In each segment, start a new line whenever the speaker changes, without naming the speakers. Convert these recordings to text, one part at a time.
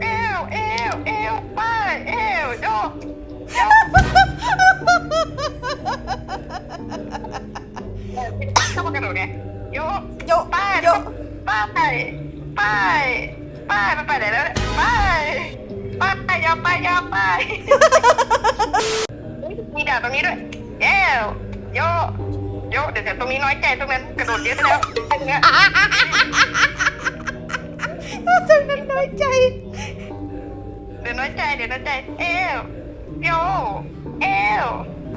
เอวเอวเอวไปเอวโยกโยกเข้ามากระโดดไงโยก
โยก
ไป
โยก
ไปไปไปไปไปไปไหนแล้วเนี่ยไปไปยอมไปยอมไปมีดาบตรงนี้ด้วยเอวโยกโยก เดี๋ยวเดี๋ยวตรงนี้น้อยใจตรงนั้นกระโดดเยอะไปแล้วตรงเนี้ย
จังนั้นน้อยใจ
เดี๋ยวน้อยใจเดี๋ยวน้อยใจเอวโยเอว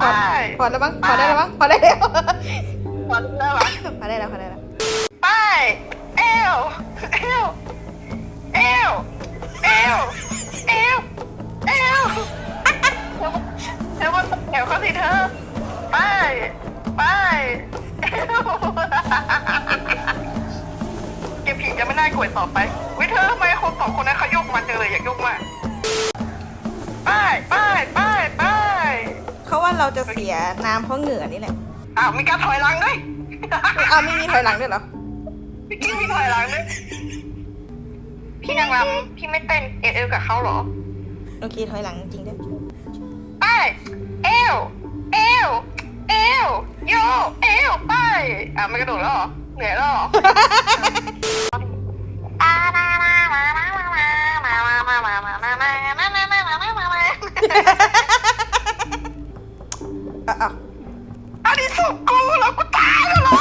พ
ไป
อพอแล้วมั้งพอได้แล้วมั้งพอได้แล้ว
พอแล้วเหรอ
พอได้แล้วพอได้แล้ว
ไป จะไม่น่ากลัวต่อไปวิเธอทำไมคนสองคนนั้นเขายกมันจังเลยอยากยกมากไปไปไปไป
เขาว่าเราจะเสียน้ำเพราะเหงื่อนี่แหละ
อ้าวมีการถอยหลังด้วย
อ้าวไม่มีถอยหลังด้วยเหรอ
พี่มีถอยหลังด้วยพี่นางรำพี่ไม่เต้นเอเอลกับเขาเหรอ
โอเคถอยหลังจริงด้วย
ไปเอวเอวเอวโยเอวไปอะไม่กระโดดแล้วเหรอเหนื่อยแล้วเหรอ อ้า
วอ้าว
อันนี้ศพกกูแล้วกูตายแล้วเหรอ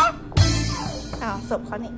อ้าวศพเขานี่